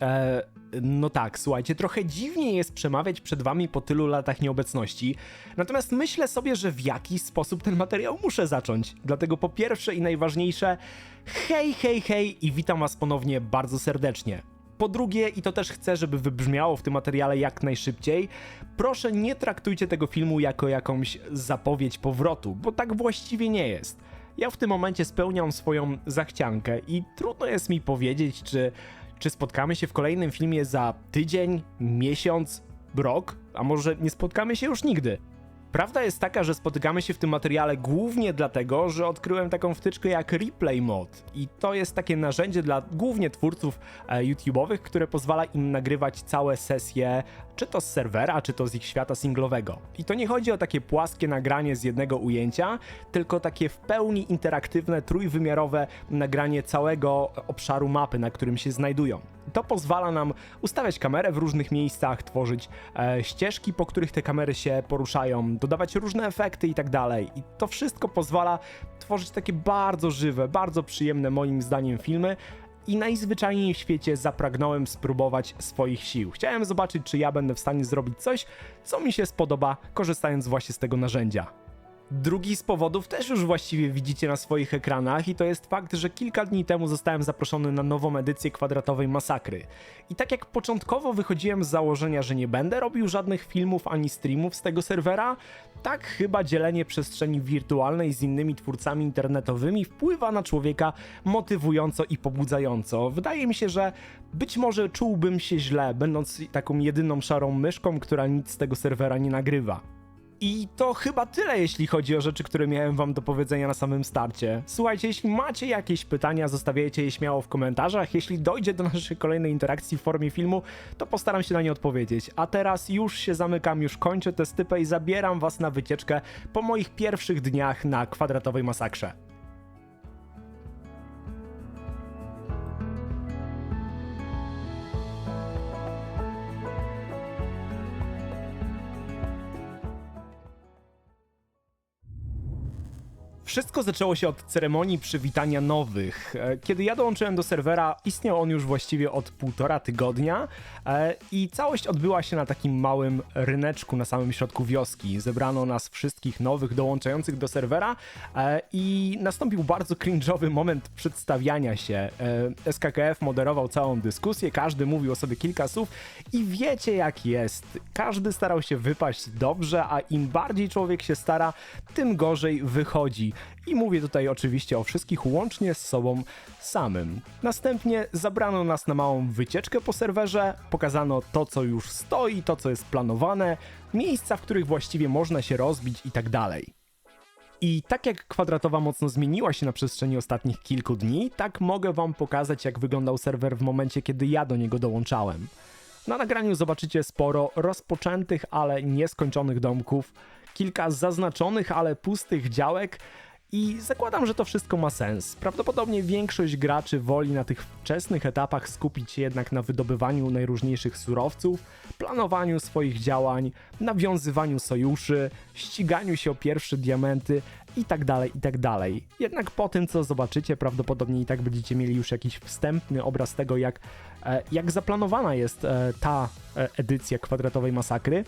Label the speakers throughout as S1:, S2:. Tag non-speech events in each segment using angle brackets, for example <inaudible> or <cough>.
S1: E, no tak, słuchajcie, trochę dziwnie jest przemawiać przed wami po tylu latach nieobecności, natomiast myślę sobie, że w jakiś sposób ten materiał muszę zacząć. Dlatego po pierwsze i najważniejsze, hej, hej, hej i witam was ponownie bardzo serdecznie. Po drugie, i to też chcę, żeby wybrzmiało w tym materiale jak najszybciej, proszę nie traktujcie tego filmu jako jakąś zapowiedź powrotu, bo tak właściwie nie jest. Ja w tym momencie spełniam swoją zachciankę i trudno jest mi powiedzieć, czy, czy spotkamy się w kolejnym filmie za tydzień, miesiąc, rok, a może nie spotkamy się już nigdy. Prawda jest taka, że spotykamy się w tym materiale głównie dlatego, że odkryłem taką wtyczkę jak Replay Mod i to jest takie narzędzie dla głównie twórców e, YouTube'owych, które pozwala im nagrywać całe sesje, czy to z serwera, czy to z ich świata singlowego. I to nie chodzi o takie płaskie nagranie z jednego ujęcia, tylko takie w pełni interaktywne, trójwymiarowe nagranie całego obszaru mapy, na którym się znajdują. To pozwala nam ustawiać kamerę w różnych miejscach, tworzyć e, ścieżki, po których te kamery się poruszają, dodawać różne efekty i tak dalej. I to wszystko pozwala tworzyć takie bardzo żywe, bardzo przyjemne moim zdaniem filmy. I najzwyczajniej w świecie zapragnąłem spróbować swoich sił. Chciałem zobaczyć, czy ja będę w stanie zrobić coś, co mi się spodoba, korzystając właśnie z tego narzędzia. Drugi z powodów też już właściwie widzicie na swoich ekranach i to jest fakt, że kilka dni temu zostałem zaproszony na nową edycję kwadratowej masakry. I tak jak początkowo wychodziłem z założenia, że nie będę robił żadnych filmów ani streamów z tego serwera, tak chyba dzielenie przestrzeni wirtualnej z innymi twórcami internetowymi wpływa na człowieka motywująco i pobudzająco. Wydaje mi się, że być może czułbym się źle, będąc taką jedyną szarą myszką, która nic z tego serwera nie nagrywa. I to chyba tyle, jeśli chodzi o rzeczy, które miałem wam do powiedzenia na samym starcie. Słuchajcie, jeśli macie jakieś pytania, zostawiajcie je śmiało w komentarzach. Jeśli dojdzie do naszej kolejnej interakcji w formie filmu, to postaram się na nie odpowiedzieć. A teraz już się zamykam, już kończę tę stypę i zabieram was na wycieczkę po moich pierwszych dniach na kwadratowej masakrze. Wszystko zaczęło się od ceremonii przywitania nowych. E, Kiedy ja dołączyłem do serwera, istniał on już właściwie od półtora tygodnia e, i całość odbyła się na takim małym ryneczku na samym środku wioski. Zebrano nas wszystkich nowych dołączających do serwera e, i nastąpił bardzo cringe'owy moment przedstawiania się. SKKF moderował całą dyskusję, każdy mówił o sobie kilka słów i wiecie jak jest. Każdy starał się wypaść dobrze, a im bardziej człowiek się stara, tym gorzej wychodzi. I mówię tutaj oczywiście o wszystkich łącznie z sobą samym. Następnie zabrano nas na małą wycieczkę po serwerze, pokazano to, co już stoi, to, co jest planowane, miejsca, w których właściwie można się rozbić i tak dalej. I tak jak kwadratowa mocno zmieniła się na przestrzeni ostatnich kilku dni, tak mogę wam pokazać, jak wyglądał serwer w momencie, kiedy ja do niego dołączałem. Na nagraniu zobaczycie sporo rozpoczętych, ale nieskończonych domków, kilka zaznaczonych, ale pustych działek i zakładam, że to wszystko ma sens. Prawdopodobnie większość graczy woli na tych wczesnych etapach skupić się jednak na wydobywaniu najróżniejszych surowców, planowaniu swoich działań, nawiązywaniu sojuszy, ściganiu się o pierwsze diamenty i tak dalej, i tak. Jednak po tym, co zobaczycie, prawdopodobnie i tak będziecie mieli już jakiś wstępny obraz tego, jak, e, jak zaplanowana jest e, ta e, edycja kwadratowej masakry.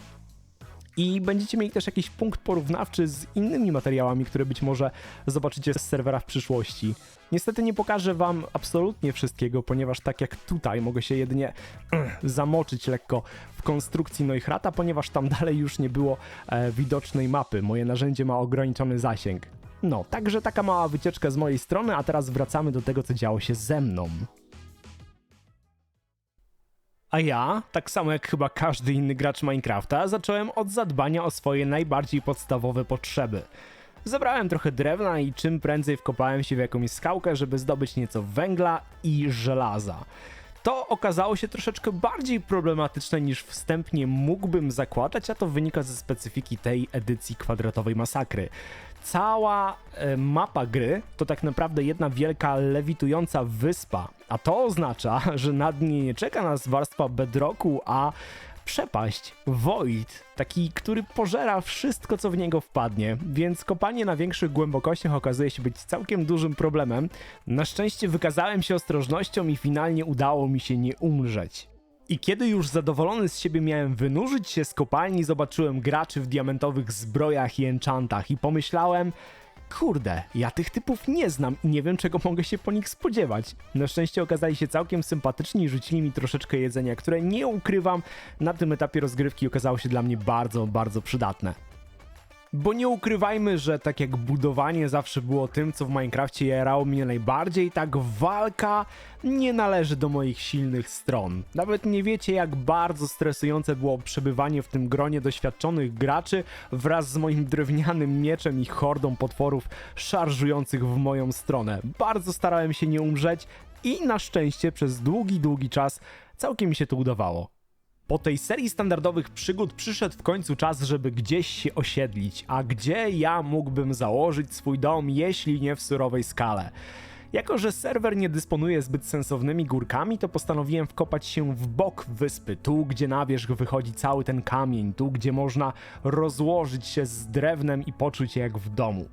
S1: I będziecie mieli też jakiś punkt porównawczy z innymi materiałami, które być może zobaczycie z serwera w przyszłości. Niestety nie pokażę wam absolutnie wszystkiego, ponieważ tak jak tutaj mogę się jedynie <clears throat> zamoczyć lekko w konstrukcji Neurata, ponieważ tam dalej już nie było e, widocznej mapy. Moje narzędzie ma ograniczony zasięg. No, także taka mała wycieczka z mojej strony, a teraz wracamy do tego, co działo się ze mną. A ja, tak samo jak chyba każdy inny gracz Minecrafta, zacząłem od zadbania o swoje najbardziej podstawowe potrzeby. Zebrałem trochę drewna i czym prędzej wkopałem się w jakąś skałkę, żeby zdobyć nieco węgla i żelaza. To okazało się troszeczkę bardziej problematyczne niż wstępnie mógłbym zakładać, a to wynika ze specyfiki tej edycji kwadratowej masakry. Cała e, mapa gry to tak naprawdę jedna wielka lewitująca wyspa, a to oznacza, <laughs> że nad niej nie czeka nas warstwa bedrocku, a przepaść, void, taki, który pożera wszystko, co w niego wpadnie, więc kopanie na większych głębokościach okazuje się być całkiem dużym problemem. Na szczęście wykazałem się ostrożnością i finalnie udało mi się nie umrzeć. I kiedy już zadowolony z siebie miałem wynurzyć się z kopalni, zobaczyłem graczy w diamentowych zbrojach i enchantach i pomyślałem, kurde, ja tych typów nie znam i nie wiem czego mogę się po nich spodziewać. Na szczęście okazali się całkiem sympatyczni i rzucili mi troszeczkę jedzenia, które nie ukrywam, na tym etapie rozgrywki okazało się dla mnie bardzo, bardzo przydatne. Bo nie ukrywajmy, że tak jak budowanie zawsze było tym, co w Minecrafcie jarało mnie najbardziej, tak walka nie należy do moich silnych stron. Nawet nie wiecie, jak bardzo stresujące było przebywanie w tym gronie doświadczonych graczy wraz z moim drewnianym mieczem i hordą potworów szarżujących w moją stronę. Bardzo starałem się nie umrzeć i na szczęście przez długi, długi czas całkiem mi się to udawało. Po tej serii standardowych przygód przyszedł w końcu czas, żeby gdzieś się osiedlić. A gdzie ja mógłbym założyć swój dom, jeśli nie w surowej skale? Jako, że serwer nie dysponuje zbyt sensownymi górkami, to postanowiłem wkopać się w bok wyspy, tu gdzie na wierzch wychodzi cały ten kamień, tu gdzie można rozłożyć się z drewnem i poczuć się jak w domu.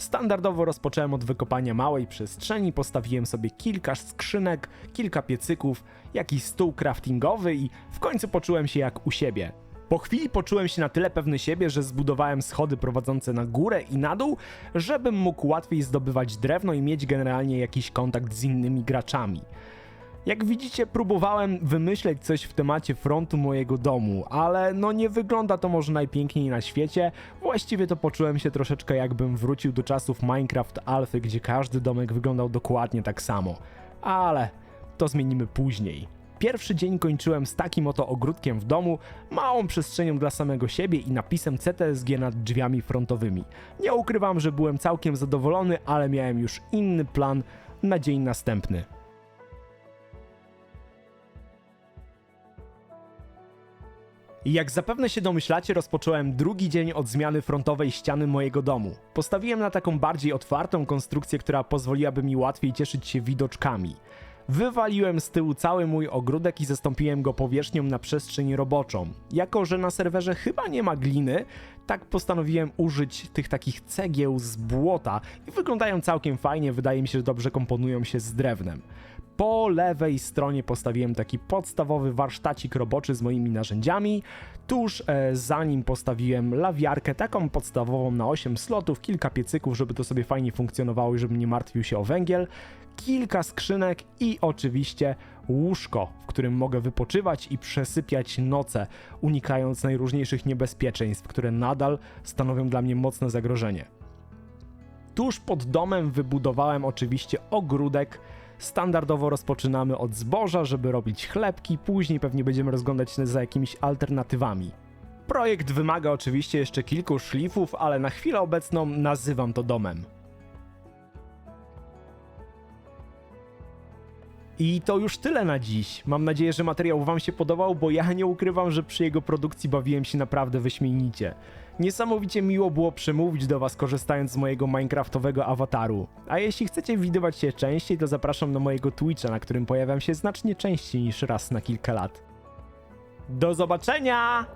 S1: Standardowo rozpocząłem od wykopania małej przestrzeni, postawiłem sobie kilka skrzynek, kilka piecyków, jakiś stół craftingowy i w końcu poczułem się jak u siebie. Po chwili poczułem się na tyle pewny siebie, że zbudowałem schody prowadzące na górę i na dół, żebym mógł łatwiej zdobywać drewno i mieć generalnie jakiś kontakt z innymi graczami. Jak widzicie, próbowałem wymyśleć coś w temacie frontu mojego domu, ale no nie wygląda to może najpiękniej na świecie. Właściwie to poczułem się troszeczkę jakbym wrócił do czasów Minecraft Alphy, gdzie każdy domek wyglądał dokładnie tak samo. Ale to zmienimy później. Pierwszy dzień kończyłem z takim oto ogródkiem w domu, małą przestrzenią dla samego siebie i napisem CTSG nad drzwiami frontowymi. Nie ukrywam, że byłem całkiem zadowolony, ale miałem już inny plan na dzień następny. Jak zapewne się domyślacie, rozpocząłem drugi dzień od zmiany frontowej ściany mojego domu. Postawiłem na taką bardziej otwartą konstrukcję, która pozwoliłaby mi łatwiej cieszyć się widoczkami. Wywaliłem z tyłu cały mój ogródek i zastąpiłem go powierzchnią na przestrzeń roboczą. Jako, że na serwerze chyba nie ma gliny, tak postanowiłem użyć tych takich cegieł z błota i wyglądają całkiem fajnie, wydaje mi się, że dobrze komponują się z drewnem. Po lewej stronie postawiłem taki podstawowy warsztacik roboczy z moimi narzędziami. Tuż e, za nim postawiłem lawiarkę, taką podstawową na 8 slotów, kilka piecyków, żeby to sobie fajnie funkcjonowało i żebym nie martwił się o węgiel, kilka skrzynek i oczywiście łóżko, w którym mogę wypoczywać i przesypiać noce, unikając najróżniejszych niebezpieczeństw, które nadal stanowią dla mnie mocne zagrożenie. Tuż pod domem wybudowałem oczywiście ogródek. Standardowo rozpoczynamy od zboża, żeby robić chlebki, później pewnie będziemy rozglądać się za jakimiś alternatywami. Projekt wymaga oczywiście jeszcze kilku szlifów, ale na chwilę obecną nazywam to domem. I to już tyle na dziś. Mam nadzieję, że materiał Wam się podobał, bo ja nie ukrywam, że przy jego produkcji bawiłem się naprawdę wyśmienicie. Niesamowicie miło było przemówić do Was korzystając z mojego minecraftowego awataru. A jeśli chcecie widywać się częściej, to zapraszam na mojego Twitcha, na którym pojawiam się znacznie częściej niż raz na kilka lat. Do zobaczenia!